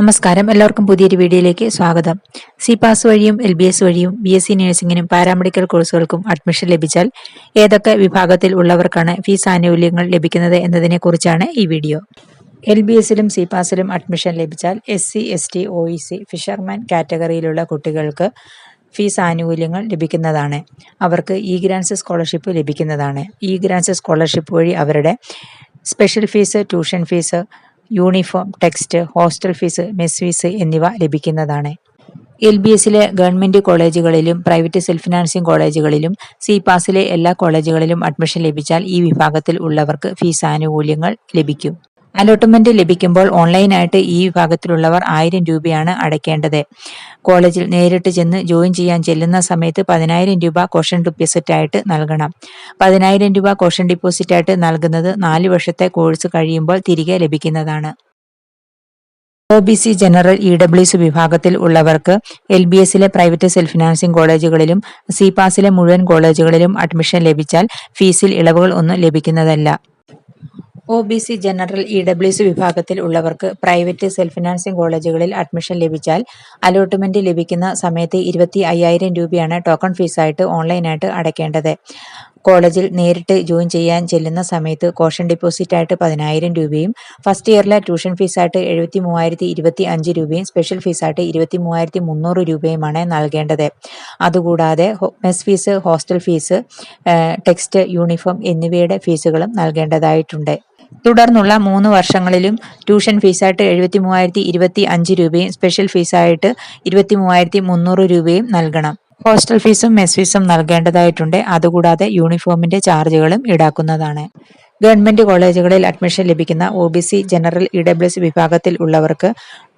നമസ്കാരം. എല്ലാവർക്കും പുതിയൊരു വീഡിയോയിലേക്ക് സ്വാഗതം. സി പാസ് വഴിയും എൽ ബി എസ് വഴിയും ബി എസ് സി നഴ്സിംഗിനും പാരാമെഡിക്കൽ കോഴ്സുകൾക്കും അഡ്മിഷൻ ലഭിച്ചാൽ ഏതൊക്കെ വിഭാഗത്തിൽ ഉള്ളവർക്കാണ് ഫീസ് ആനുകൂല്യങ്ങൾ ലഭിക്കുന്നത് എന്നതിനെക്കുറിച്ചാണ് ഈ വീഡിയോ. എൽ ബി എസിലും സി പാസിലും അഡ്മിഷൻ ലഭിച്ചാൽ S C S T O E C fisherman കാറ്റഗറിയിലുള്ള കുട്ടികൾക്ക് ഫീസ് ആനുകൂല്യങ്ങൾ ലഭിക്കുന്നതാണ്. അവർക്ക് ഇ ഗ്രാൻസ് സ്കോളർഷിപ്പ് ലഭിക്കുന്നതാണ്. ഇ ഗ്രാൻസ് സ്കോളർഷിപ്പ് വഴി അവരുടെ special fees tuition fees uniform text hostel fees mess fees എന്നിവ ലഭിക്കുന്നതാണ്. എൽ ബി എസിലെ ഗവൺമെന്റ് കോളേജുകളിലും പ്രൈവറ്റ് സെൽഫ് ഫിനാൻസിംഗ് കോളേജുകളിലും സി പാസിലെ എല്ലാ കോളേജുകളിലും അഡ്മിഷൻ ലഭിച്ചാൽ ഈ വിഭാഗത്തിൽ ഉള്ളവർക്ക് ഫീസ് ആനുകൂല്യങ്ങൾ ലഭിക്കും. അലോട്ട്മെന്റ് ലഭിക്കുമ്പോൾ ഓൺലൈനായിട്ട് ഈ വിഭാഗത്തിലുള്ളവർ ആയിരം രൂപയാണ് അടയ്ക്കേണ്ടത്. കോളേജിൽ നേരിട്ട് ചെന്ന് ജോയിൻ ചെയ്യാൻ ചെല്ലുന്ന സമയത്ത് പതിനായിരം രൂപ കോഷൻ ഡിപ്പോസിറ്റ് ആയിട്ട് നൽകണം. പതിനായിരം രൂപ കോഷൻ ഡിപ്പോസിറ്റ് ആയിട്ട് നൽകുന്നത് നാല് വർഷത്തെ കോഴ്സ് കഴിയുമ്പോൾ തിരികെ ലഭിക്കുന്നതാണ്. O B C general E W S വിഭാഗത്തിൽ ഉള്ളവർക്ക് എൽ ബി എസിലെ പ്രൈവറ്റ് സെൽഫ് ഫിനാൻസിംഗ് കോളേജുകളിലും സി പാസിലെ മുഴുവൻ കോളേജുകളിലും അഡ്മിഷൻ ലഭിച്ചാൽ ഫീസിൽ ഇളവുകൾ ഒന്നും ലഭിക്കുന്നതല്ല. O B C general E W C വിഭാഗത്തിൽ ഉള്ളവർക്ക് പ്രൈവറ്റ് സെൽഫ് ഫിനാൻസിംഗ് കോളേജുകളിൽ അഡ്മിഷൻ ലഭിച്ചാൽ അലോട്ട്മെന്റ് ലഭിക്കുന്ന സമയത്ത് ഇരുപത്തി അയ്യായിരം രൂപയാണ് ടോക്കൺ ഫീസായിട്ട് ഓൺലൈനായിട്ട് അടയ്ക്കേണ്ടത്. കോളേജിൽ നേരിട്ട് ജോയിൻ ചെയ്യാൻ ചെല്ലുന്ന സമയത്ത് കോഷൻ ഡിപ്പോസിറ്റ് ആയിട്ട് പതിനായിരം രൂപയും ഫസ്റ്റ് ഇയറിലെ ട്യൂഷൻ ഫീസായിട്ട് എഴുപത്തി മൂവായിരത്തി ഇരുപത്തി അഞ്ച് രൂപയും സ്പെഷ്യൽ ഫീസായിട്ട് ഇരുപത്തി മൂവായിരത്തി മുന്നൂറ് രൂപയുമാണ് നൽകേണ്ടത്. അതുകൂടാതെ mess fees hostel fees text uniform എന്നിവയുടെ ഫീസുകളും നൽകേണ്ടതായിട്ടുണ്ട്. തുടർന്നുള്ള മൂന്ന് വർഷങ്ങളിലും ട്യൂഷൻ ഫീസായിട്ട് എഴുപത്തി മൂവായിരത്തി ഇരുപത്തി അഞ്ച് രൂപയും സ്പെഷ്യൽ ഫീസായിട്ട് ഇരുപത്തി മൂവായിരത്തി മുന്നൂറ് രൂപയും നൽകണം. ഹോസ്റ്റൽ ഫീസും മെസ് ഫീസും നൽകേണ്ടതായിട്ടുണ്ട്. അതുകൂടാതെ യൂണിഫോമിന്റെ ചാർജുകളും ഈടാക്കുന്നതാണ്. ഗവൺമെന്റ് കോളേജുകളിൽ അഡ്മിഷൻ ലഭിക്കുന്ന O B C general E W S വിഭാഗത്തിൽ ഉള്ളവർക്ക്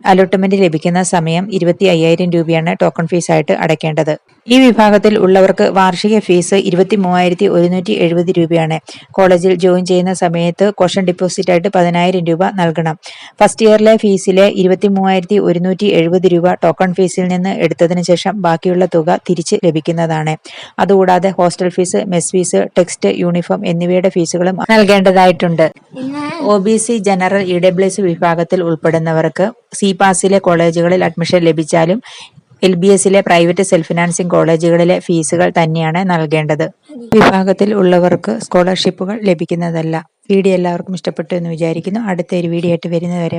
അലോട്ട്മെന്റ് ലഭിക്കുന്ന സമയം ഇരുപത്തി അയ്യായിരം രൂപയാണ് ടോക്കൺ ഫീസായിട്ട് അടയ്ക്കേണ്ടത്. ഈ വിഭാഗത്തിൽ ഉള്ളവർക്ക് വാർഷിക ഫീസ് ഇരുപത്തി മൂവായിരത്തി ഒരുന്നൂറ്റി എഴുപത് രൂപയാണ്. കോളേജിൽ ജോയിൻ ചെയ്യുന്ന സമയത്ത് ക്വസ്റ്റൻ ഡെപ്പോസിറ്റ് ആയിട്ട് പതിനായിരം രൂപ നൽകണം. ഫസ്റ്റ് ഇയറിലെ ഫീസിലെ ഇരുപത്തി മൂവായിരത്തി ഒരുന്നൂറ്റി എഴുപത് രൂപ ടോക്കൺ ഫീസിൽ നിന്ന് എടുത്തതിന് ശേഷം ബാക്കിയുള്ള തുക തിരിച്ച് ലഭിക്കുന്നതാണ്. അതുകൂടാതെ hostel fees mess fees text uniform എന്നിവയുടെ ഫീസുകളും നൽകേണ്ടതായിട്ടുണ്ട്. O B C general E W S വിഭാഗത്തിൽ ഉൾപ്പെടുന്നവർക്ക് സി പാസിലെ കോളേജുകളിൽ അഡ്മിഷൻ ലഭിച്ചാലും എൽ ബി എസിലെ പ്രൈവറ്റ് സെൽഫ് ഫിനാൻസിംഗ് കോളേജുകളിലെ ഫീസുകൾ തന്നെയാണ് നൽകേണ്ടത്. വിഭാഗത്തിൽ ഉള്ളവർക്ക് സ്കോളർഷിപ്പുകൾ ലഭിക്കുന്നതല്ല. വീഡിയോ എല്ലാവർക്കും ഇഷ്ടപ്പെട്ടു എന്ന് വിചാരിക്കുന്നു. അടുത്തൊരു വീഡിയോ ആയിട്ട് വരുന്നവരെ